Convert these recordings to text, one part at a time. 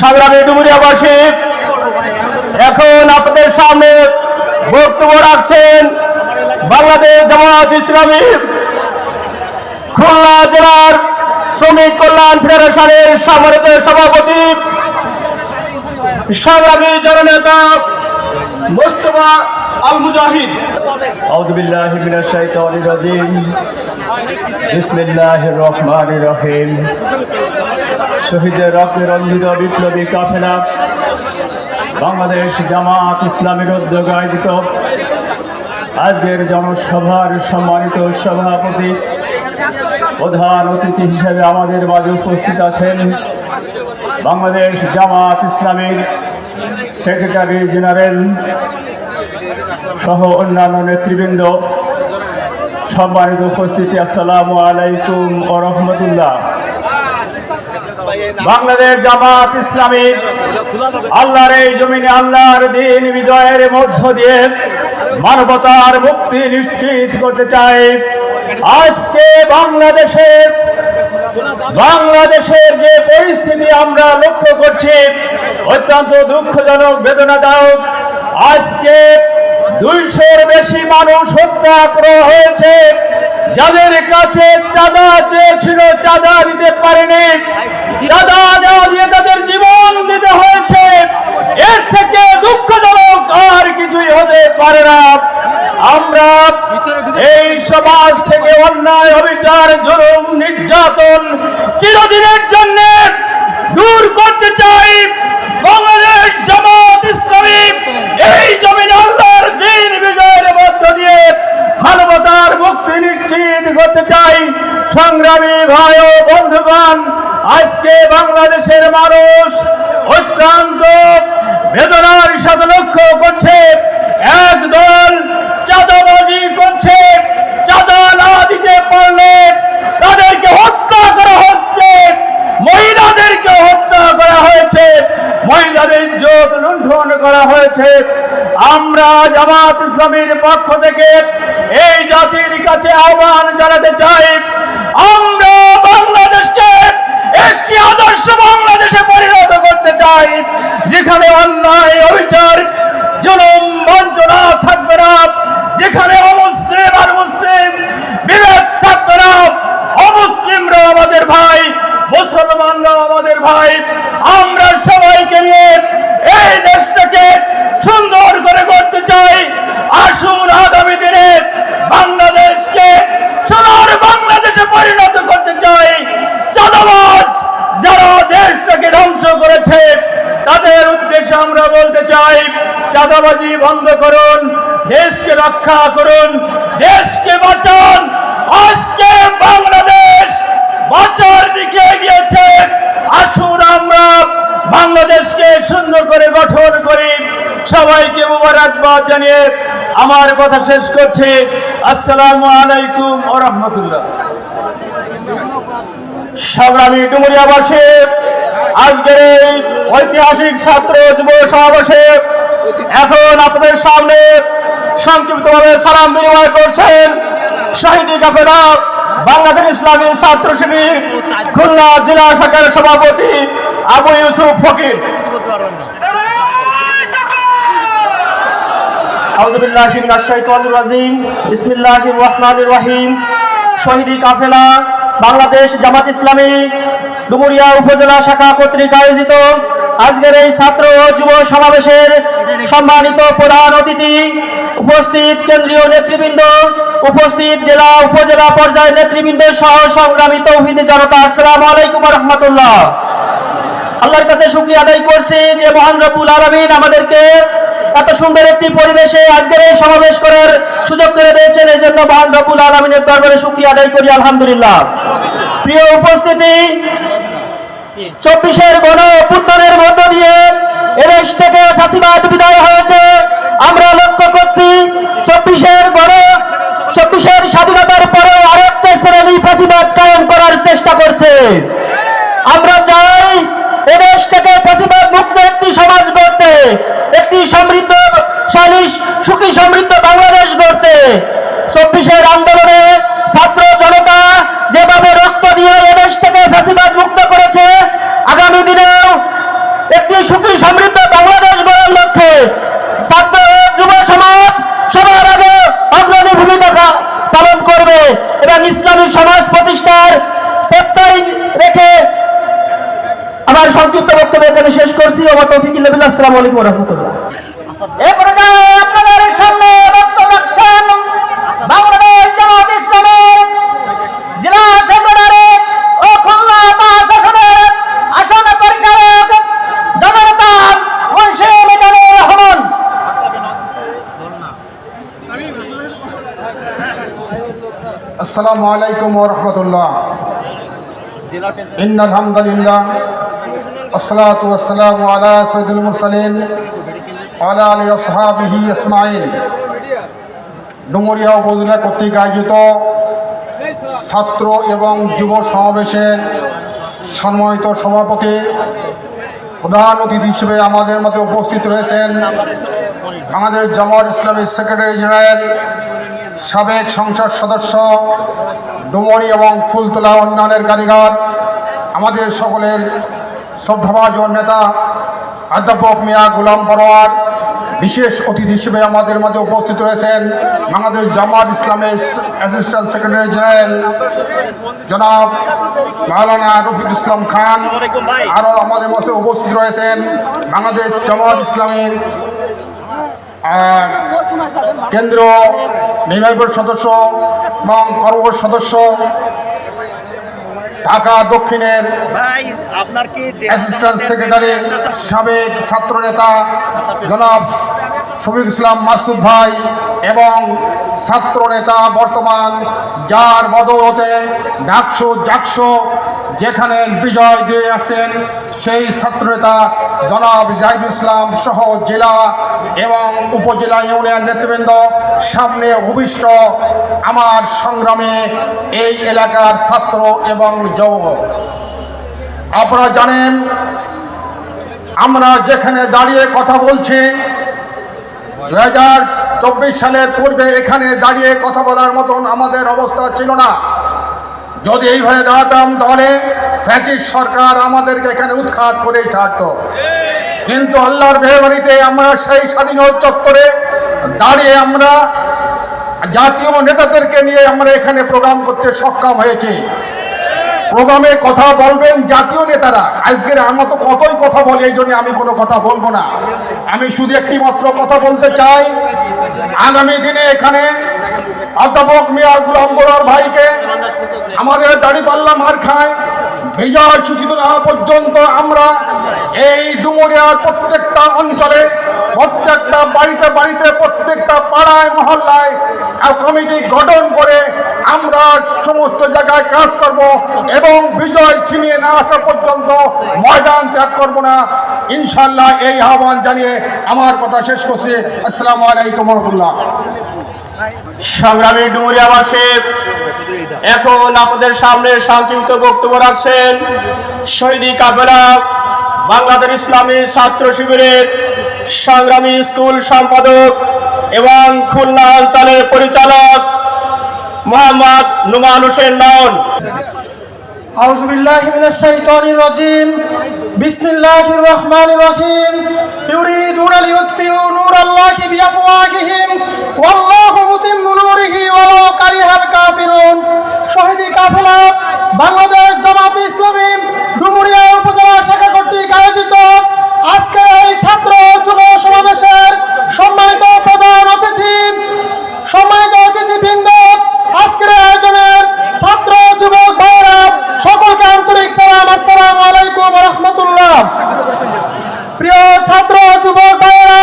সংগ্রামী ডুমুরিয়াবাসী এখন আপনাদের সামনে বক্তব্য রাখছেন বাংলাদেশ জামাত ইসলামী খুলনা জেলার শ্রমিক কল্যাণ ফেডারেশনের সম্মানিত সভাপতি, সংগ্রামী জননেতা মোস্তফা আল মুজাহিদ আউযু বিল্লাহি মিনাশ শাইতানির রাজিম। বিসমিল্লাহির রহমানির রহিম। শহীদের রক্তে রঞ্জিত বিপ্লবী কাফেলা। বাংলাদেশ জামাত ইসলামের উদ্যোগে আয়োজিত আজকের জনসভার সম্মানিত সভাপতি, প্রধান অতিথি হিসেবে আমাদের মাঝে উপস্থিত আছেন বাংলাদেশ জামাত ইসলামের সেক্রেটারি জেনারেল সহ অন্যান্য নেতৃবৃন্দ সম্মানিত উপস্থিতি, আসসালামু আলাইকুম রহমতুল্লাহ। বাংলাদেশ জামাত ইসলামী আল্লাহর এই জমিনে আল্লাহর দিন বিজয়ের মধ্য দিয়ে মানবতার মুক্তি নিশ্চিত করতে চাই। আজকে বাংলাদেশের বাংলাদেশের যে পরিস্থিতি আমরা লক্ষ্য করছি, অত্যন্ত দুঃখজনক বেদনাদায়ক আজকে দুইশোর বেশি মানুষ হত্যা করা হয়েছে। যাদের কাছে চাঁদা চেয়েছিল, চাঁদা দিতে পারেনি। চাঁদা দেওয়া দিয়ে তাদের জীবন দিতে হয়েছে। এর থেকে দুঃখজনক আর কিছুই হতে পারে না। আমরা এই সমাজ থেকে অন্যায়, অবিচার, জুলুম, নির্যাতন চিরদিনের জন্য দূর করতে চাই বাংলাদেশ জামাত ইসলামী এই জমিন আল্লাহর দিন বিজয়ের মধ্য দিয়ে মানবতার মুক্তি নিশ্চিত করতে চাই, সংগ্রামী ভাই ও বন্ধুগণ, আজকে বাংলাদেশের মানুষ অত্যন্ত বেদনার সাথে লক্ষ্য করছে এক দল চাঁদাবাজি করছে, চাঁদা না দিতে পারলে তাদেরকে হত্যা করা হচ্ছে, মহিলাদেরকে হত্যা করা হয়েছে, মহিলাদের ইজ্জত লুণ্ঠন করা হয়েছে। আমরা জামাত ইসলামীর পক্ষ থেকে এই জাতির কাছে আহ্বান জানাতে চাই। আমরা বাংলাদেশকে একটি আদর্শ বাংলাদেশে পরিণত করতে চাই। যেখানে অন্যায়, অবিচার, জুলুম, বঞ্চনা থাকবে না। যেখানে অমুসলিম আর মুসলিম বিভেদ থাকবে না। অমুসলিমরা আমাদের ভাই মুসলমানরা আমাদের ভাই। আমরা সবাইকে নিয়ে এই দেশটাকে সুন্দর চাই আসুন আগামী দিনে বাংলাদেশকে সোনার বাংলাদেশে পরিণত করতে চাই। চাঁদাবাজ যারা দেশটাকে ধ্বংস করেছে, তাদের উদ্দেশ্যে আমরা বলতে চাই, চাঁদাবাজি বন্ধ করুন, দেশকে রক্ষা করুন, দেশকে বাঁচান। আজকে বাংলাদেশ বাঁচার দিকে এগিয়েছে। আসুন আমরা বাংলাদেশকে সুন্দর করে গঠন করি। সবাইকে মুবারকবাদ জানিয়ে আমার কথা শেষ করছি। আসসালামু আলাইকুম ও রহমতুল্লাহ। সংগ্রামী ডুমুরিয়াবাসী, আজকের এই ঐতিহাসিক ছাত্র যুব সমাবেশে এখন আপনাদের সামনে সংক্ষিপ্তভাবে সালাম বিনিময় করছেন শহীদি কাফেলা বাংলাদেশ ইসলামী ছাত্র শিবির, খুলনা জেলা শাখার সভাপতি আবু ইউসুফ ফকির আউযু বিল্লাহি মিনাশ শাইতানির রাজিম বিসমিল্লাহির রহমানির রহিম। শহীদি কাফেলা, বাংলাদেশ জামাত ইসলামী, ডুমুরিয়া উপজেলা শাখা কর্তৃক আয়োজিত আজকের এই ছাত্র ও যুব সমাবেশের সম্মানিত প্রধান অতিথি, উপস্থিত কেন্দ্রীয় নেতৃবৃন্দ, উপস্থিত জেলা উপজেলা পর্যায়ের নেতৃবৃন্দ সহ সংগ্রামী তৌহিদি জনতা, আসসালামু আলাইকুম রহমতুল্লাহ। আল্লাহর কাছে শুক্রিয়া আদায় করছি যে মহান রব্বুল আলমিন আমাদেরকে এত সুন্দর একটি পরিবেশে আজকের এই সমাবেশ করার সুযোগ করে দিয়েছেন এই জন্য মহান রব্বুল আলমিনের দরবারে শুক্রিয়া আদায় করি, আলহামদুলিল্লাহ। প্রিয় উপস্থিতি, চব্বিশের গণ অভ্যুত্থানের মধ্য দিয়ে এদেশ থেকে ফাঁসিবাদ বিদায় হয়েছে। আমরা লক্ষ্য করছি চব্বিশের গণ, চব্বিশের স্বাধীনতার পরেও আরেকটা শ্রেণি ফাঁসিবাদ কায়েম করার চেষ্টা করছে। আমরা চাই এদেশ থেকে প্রতিবাদ মুক্ত একটি সমাজ গড়তে, একটি সমৃদ্ধ, সালিশ, সুখী সমৃদ্ধ বাংলাদেশ গড়তে, চব্বিশের আন্দোলনে ছাত্র জনতা যেভাবে রক্ত দিয়ে এদেশ থেকে ফ্যাসিবাদ মুক্ত করেছে, আগামী দিনেও একটি সুখী সমৃদ্ধ বাংলাদেশ গড়ার লক্ষ্যে ছাত্র যুব সমাজ সবার আগে অগ্রণী ভূমিকা পালন করবে। এবং ইসলামী সমাজ প্রতিষ্ঠার প্রত্যয় রেখে আমার সংক্ষিপ্ত বক্তব্য এখানে শেষ করছি। আমার তৌফিক ইল্লাবিল্লাহ আসসালামু আলাইকুম রহমতুল্লাহ। এ পর্যায়ে আপনাদের সামনে বক্তব্য রাখছেন বাংলাদেশ জামাত ইসলামের জেলা সেক্রেটারি ও খুলনা পাঁচ আসনের আসন পরিচালক জনতা মুন্সি মিজানুর রহমান। আসসালামু আলাইকুম ওরহমতুল্লাহ ইন আলহামদুলিল্লাহ ডুমুরিয়া উপজেলা কর্তৃক আয়োজিত ছাত্র এবং যুব সমাবেশের সম্মানিত সভাপতি, প্রধান অতিথি হিসেবে আমাদের মধ্যে উপস্থিত রয়েছেন আমাদের জামাত ইসলামী সেক্রেটারি জেনারেল, সাবেক সংসদ সদস্য, ডুমরি এবং ফুলতলা উন্নয়নের কারিগর, আমাদের সকলের শ্রদ্ধাভাজন নেতা, অধ্যাপক মিয়া গোলাম পরোয়ার, বিশেষ অতিথি হিসেবে আমাদের মাঝে উপস্থিত রয়েছেন বাংলাদেশ জামাত ইসলামের অ্যাসিস্ট্যান্ট সেক্রেটারি জেনারেল জনাব মাওলানা রফিক ইসলাম খান। আরও আমাদের মাঝে উপস্থিত রয়েছেন বাংলাদেশ জামাত ইসলামীর কেন্দ্র নির্বাহী সদস্য এবং কর্মবোর্ড সদস্য ঢাকা দক্ষিণের অ্যাসিস্ট্যান্ট সেক্রেটারি সাবেক ছাত্রনেতা জনাব শফিক ইসলাম মাসুদ ভাই এবং ছাত্রনেতা বর্তমান যার বদৌলতে ডাকশো জাকসু যেখানে বিজয় দিয়ে আছেন সেই ছাত্রনেতা জনাব জাহিদ ইসলাম সহ জেলা এবং উপজেলা ইউনিয়ন নেতৃবৃন্দ, সামনে অভিষ্ট আমার সংগ্রামে এই এলাকার ছাত্র এবং যুবক। আপনারা জানেন, আমরা যেখানে দাঁড়িয়ে কথা বলছি দু চব্বিশ সালের পূর্বে এখানে দাঁড়িয়ে কথা বলার মতন আমাদের অবস্থা ছিল না। যদি এইভাবে দাঁড়াতাম, তাহলে ফ্যাসিস সরকার আমাদেরকে এখানে উৎখাত করে ছাড়ত। কিন্তু আল্লাহর মেহরবানিতে আমরা সেই স্বাধীনতা চত্বরে দাঁড়িয়ে আমরা জাতীয় নেতাদেরকে নিয়ে আমরা এখানে প্রোগ্রাম করতে সক্ষম হয়েছি। প্রোগ্রামে কথা বলবেন জাতীয় নেতারা। আজকের আমরা তো কতই কথা বলি, এই জন্য আমি কোনো কথা বলব না। আমি শুধু একটি মাত্র কথা বলতে চাই, আগামী দিনে এখানে অধ্যাপক মিয়া গুলাম বড়ার ভাইকে আমাদের দাড়িপাল্লা মার খায়। বিজয় সূচিত না পর্যন্ত আমরা এই ডুমুরিয়ার প্রত্যেকটা অঞ্চলে প্রত্যেকটা বাড়িতে বাড়িতে প্রত্যেকটা পাড়ায় মহল্লায় আর কমিটি গঠন করে আমরা সমস্ত জায়গায় কাজ করব এবং বিজয় ছিনিয়ে না আসা পর্যন্ত ময়দান ত্যাগ করব না। ইনশাল্লাহ এই আহ্বান জানিয়ে আমার কথা শেষ করছি। আসসালামু আলাইকুম রহমতুল্লাহ। সংগ্রামী ডুমুরিয়াবাসী এখন আপনাদের সামনে শান্তিমুক্ত বক্তব্য রাখছেন শহীদি কাবেলা বাংলাদেশ ইসলামী ছাত্র শিবিরের সংগ্রামী স্কুল সম্পাদক এবং খুলনা অঞ্চলের পরিচালক মোহাম্মদ নুমান হোসেন নন আউযুবিল্লাহি মিনাশ শাইতানির রাজিম। বিসমিল্লাহির রহমানির রহিম। ইউরিদুনা লিয়ুতফিউ কাফেলা অতিথি, সম্মানিত অতিথিবৃন্দ, আজকের আয়োজনের ছাত্র যুবক ভাইয়েরা, সকলকে আন্তরিক সালাম, আসসালামু আলাইকুম রহমতুল্লাহ। প্রিয় ছাত্র যুবক ভাইয়েরা,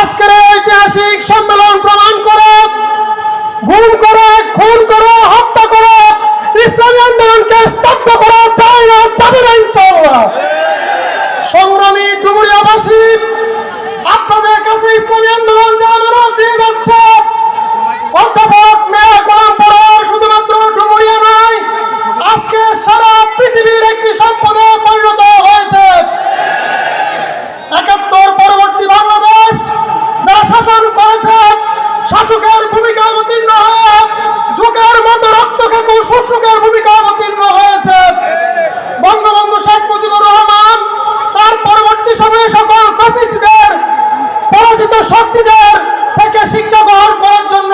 আজকের ঐতিহাসিক শাসন করেছেন শাসকের ভূমিকা অবতীর্ণ হয়ে যুগের মতো রক্ত খেকু শোষকের ভূমিকা অবতীর্ণ হয়েছে। বঙ্গবন্ধু শেখ মুজিবুর রহমান তার পরবর্তী সময়ে সকল ফ্যাসিস্টদের পরাজিত শক্তিদের থেকে শিক্ষা গ্রহণ করার জন্য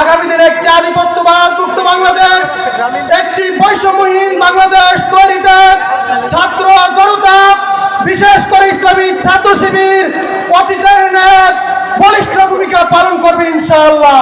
আগামী দিনে একটি আধিপত্যবাদ মুক্ত বাংলাদেশ, একটি বৈষম্যহীন বাংলাদেশ তৈরিতে ছাত্র জনতা, বিশেষ করে ইসলামী ছাত্র শিবির অতীতের বলিষ্ঠ ভূমিকা পালন করবে ইনশাআল্লাহ।